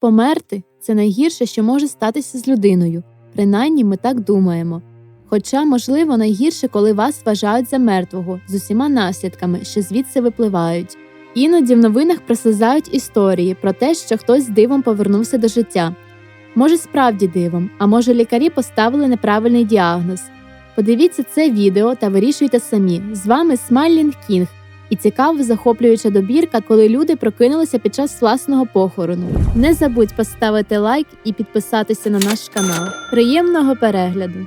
Померти це найгірше, що може статися з людиною. Принаймні ми так думаємо. Хоча, можливо, найгірше, коли вас вважають за мертвого з усіма наслідками, що звідси випливають. Іноді в новинах прослизають історії про те, що хтось дивом повернувся до життя. Може, справді дивом, а може, лікарі поставили неправильний діагноз. Подивіться це відео та вирішуйте самі. З вами Смайлінг Кінг і цікава захоплююча добірка, коли люди прокинулися під час власного похорону. Не забудь поставити лайк і підписатися на наш канал. Приємного перегляду!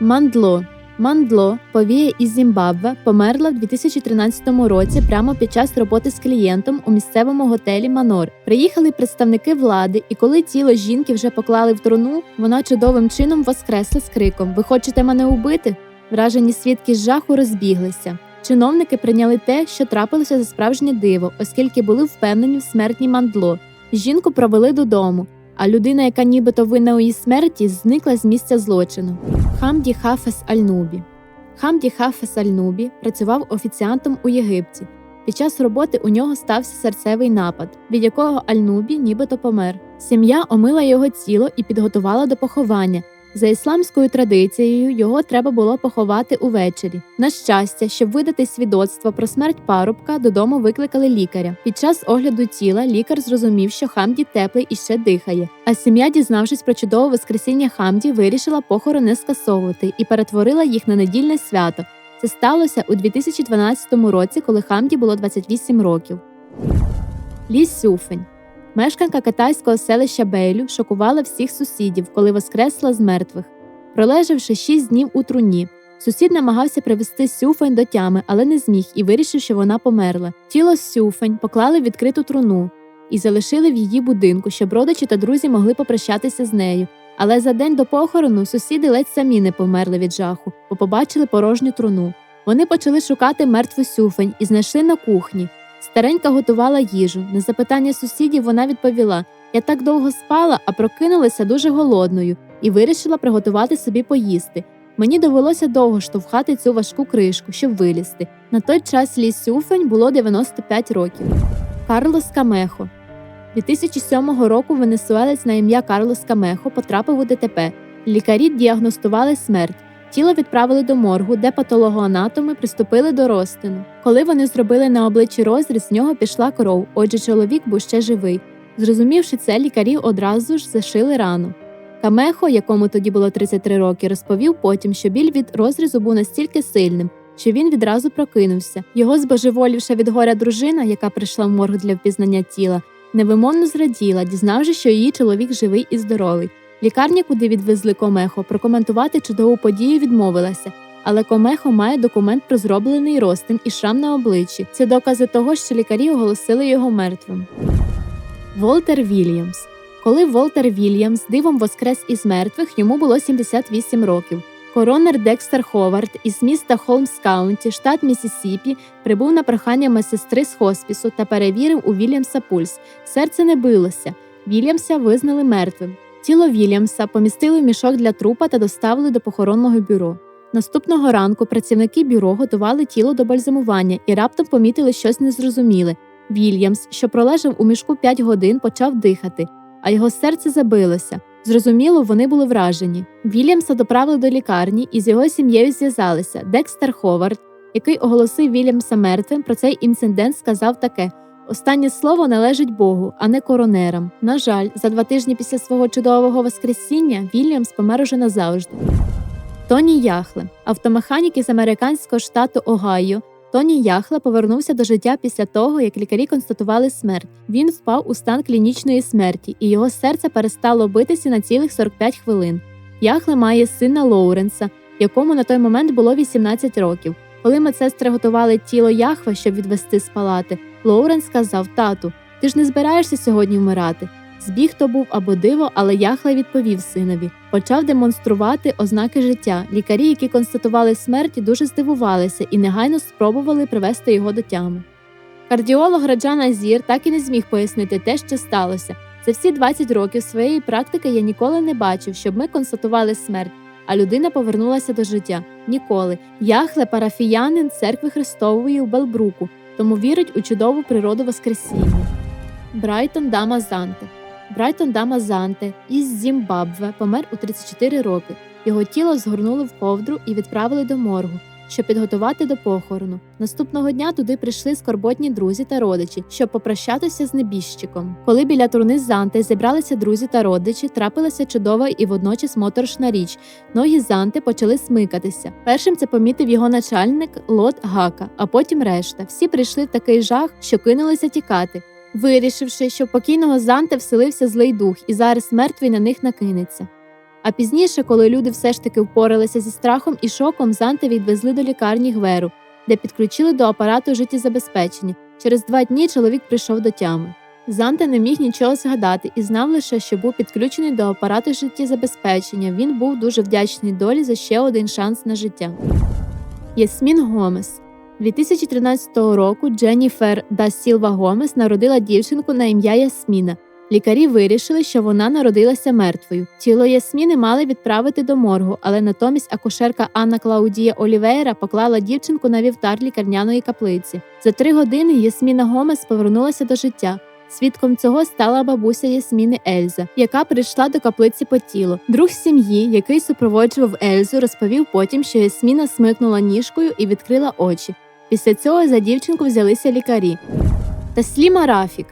Мандло Мандло, повія із Зімбабве, померла в 2013 році прямо під час роботи з клієнтом у місцевому готелі Манор. Приїхали представники влади, і коли тіло жінки вже поклали в труну, вона чудовим чином воскресла з криком: Ви хочете мене убити? Вражені свідки з жаху розбіглися. Чиновники прийняли те, що трапилося за справжнє диво, оскільки були впевнені в смертні мандло. Жінку провели додому, а людина, яка нібито винна у її смерті, зникла з місця злочину. Хамді Хафес Аль-Нубі Хамді Хафес Аль-Нубі працював офіціантом у Єгипті. Під час роботи у нього стався серцевий напад, від якого Аль-Нубі нібито помер. Сім'я омила його тіло і підготувала до поховання. За ісламською традицією його треба було поховати увечері. На щастя, щоб видати свідоцтво про смерть парубка, додому викликали лікаря. Під час огляду тіла лікар зрозумів, що Хамді теплий і ще дихає. А сім'я, дізнавшись про чудове воскресіння Хамді, вирішила похорон не скасовувати і перетворила їх на недільне свято. Це сталося у 2012 році, коли Хамді було 28 років. Лі Сюфень Мешканка китайського селища Бейлю шокувала всіх сусідів, коли воскресла з мертвих. Пролежавши шість днів у труні, сусід намагався привести Сюфень до тями, але не зміг і вирішив, що вона померла. Тіло Сюфень поклали в відкриту труну і залишили в її будинку, щоб родичі та друзі могли попрощатися з нею. Але за день до похорону сусіди ледь самі не померли від жаху, бо побачили порожню труну. Вони почали шукати мертву Сюфень і знайшли на кухні. Старенька готувала їжу. На запитання сусідів вона відповіла: Я так довго спала, а прокинулася дуже голодною і вирішила приготувати собі поїсти. Мені довелося довго штовхати цю важку кришку, щоб вилізти. На той час Лі Сюфень було 95 років. Карлос Камехо 2007 року венесуелець на ім'я Карлос Камехо потрапив у ДТП. Лікарі діагностували смерть. Тіло відправили до моргу, де патологоанатоми приступили до розтину. Коли вони зробили на обличчі розріз, з нього пішла кров, отже, чоловік був ще живий. Зрозумівши це, лікарі одразу ж зашили рану. Камехо, якому тоді було 33 роки, розповів потім, що біль від розрізу був настільки сильним, що він відразу прокинувся. Його збожеволівша від горя дружина, яка прийшла в морг для впізнання тіла, невимовно зраділа, дізнавши, що її чоловік живий і здоровий. Лікарня, куди відвезли Комехо, прокоментувати чудову подію відмовилася, але Комехо має документ про зроблений розтин і шрам на обличчі. Це докази того, що лікарі оголосили його мертвим. Волтер Вільямс Коли Волтер Вільямс дивом воскрес із мертвих, йому було 78 років. Коронер Декстер Ховард із міста Холмс Каунті, штат Місісіпі, прибув на прохання медсестри з хоспісу та перевірив у Вільямса пульс. Серце не билося. Вільямса визнали мертвим. Тіло Вільямса помістили в мішок для трупа та доставили до похоронного бюро. Наступного ранку працівники бюро готували тіло до бальзамування і раптом помітили щось незрозуміле. Вільямс, що пролежав у мішку 5 годин, почав дихати, а його серце забилося. Зрозуміло, вони були вражені. Вільямса доправили до лікарні і з його сім'єю зв'язалися. Декстер Ховард, який оголосив Вільямса мертвим, про цей інцидент сказав таке. Останнє слово належить Богу, а не коронерам. На жаль, за два тижні після свого чудового воскресіння Вільямс помер уже назавжди. Тоні Яхле, автомеханік із американського штату Огайо. Тоні Яхле повернувся до життя після того, як лікарі констатували смерть. Він впав у стан клінічної смерті, і його серце перестало битися на цілих 45 хвилин. Яхле має сина Лоуренса, якому на той момент було 18 років. Коли медсестри готували тіло Яхве, щоб відвести з палати, Лоурен сказав тату: Ти ж не збираєшся сьогодні вмирати. Збіг то був або диво, але Яхле відповів синові. Почав демонструвати ознаки життя. Лікарі, які констатували смерть, дуже здивувалися і негайно спробували привести його до тями. Кардіолог Раджан Азір так і не зміг пояснити те, що сталося. За всі 20 років своєї практики я ніколи не бачив, щоб ми констатували смерть, а людина повернулася до життя. Ніколи. Яхле парафіянин церкви Христової у Белбруку, тому вірить у чудову природу Воскресіння. Брайтон Дама Занте Брайтон Дама Занте із Зімбабве помер у 34 роки. Його тіло згорнули в ковдру і відправили до моргу, щоб підготувати до похорону. Наступного дня туди прийшли скорботні друзі та родичі, щоб попрощатися з небіжчиком. Коли біля труни Занте зібралися друзі та родичі, трапилася чудова і водночас моторошна річ. Ноги Занте почали смикатися. Першим це помітив його начальник Лот Гака, а потім решта. Всі прийшли в такий жах, що кинулися тікати. Вирішивши, що в покійного Занте вселився злий дух, і зараз мертвий на них накинеться. А пізніше, коли люди все ж таки впоралися зі страхом і шоком, Занте відвезли до лікарні Гверу, де підключили до апарату життєзабезпечення. Через два дні чоловік прийшов до тями. Занте не міг нічого згадати і знав лише, що був підключений до апарату життєзабезпечення. Він був дуже вдячний долі за ще один шанс на життя. Ясмін Гомес 2013 року Дженніфер да Сілва Гомес народила дівчинку на ім'я Ясміна. Лікарі вирішили, що вона народилася мертвою. Тіло Ясміни мали відправити до моргу, але натомість акушерка Анна Клаудія Олівейра поклала дівчинку на вівтар лікарняної каплиці. За три години Ясміна Гомес повернулася до життя. Свідком цього стала бабуся Ясміни Ельза, яка прийшла до каплиці по тілу. Друг сім'ї, який супроводжував Ельзу, розповів потім, що Ясміна смикнула ніжкою і відкрила очі. Після цього за дівчинку взялися лікарі. Тасліма Рафік,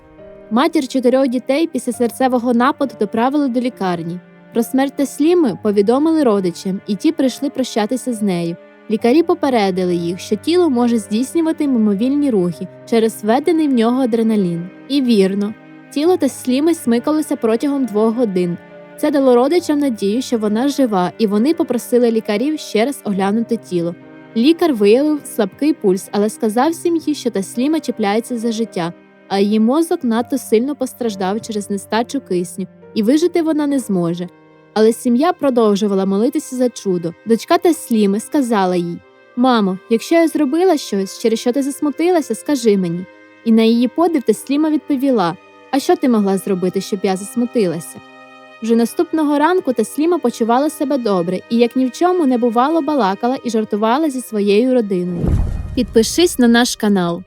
матір чотирьох дітей після серцевого нападу доправили до лікарні. Про смерть Тасліми повідомили родичам, і ті прийшли прощатися з нею. Лікарі попередили їх, що тіло може здійснювати мимовільні рухи через введений в нього адреналін. І вірно, тіло Тасліми смикалося протягом двох годин. Це дало родичам надію, що вона жива, і вони попросили лікарів ще раз оглянути тіло. Лікар виявив слабкий пульс, але сказав сім'ї, що Тасліма чіпляється за життя, а її мозок надто сильно постраждав через нестачу кисню, і вижити вона не зможе. Але сім'я продовжувала молитися за чудо. Дочка Тасліми сказала їй: Мамо, якщо я зробила щось, через що ти засмутилася, скажи мені. І на її подив Тасліма відповіла: А що ти могла зробити, щоб я засмутилася? Вже наступного ранку Тасліма почувала себе добре і, як ні в чому не бувало, балакала і жартувала зі своєю родиною. Підпишись на наш канал.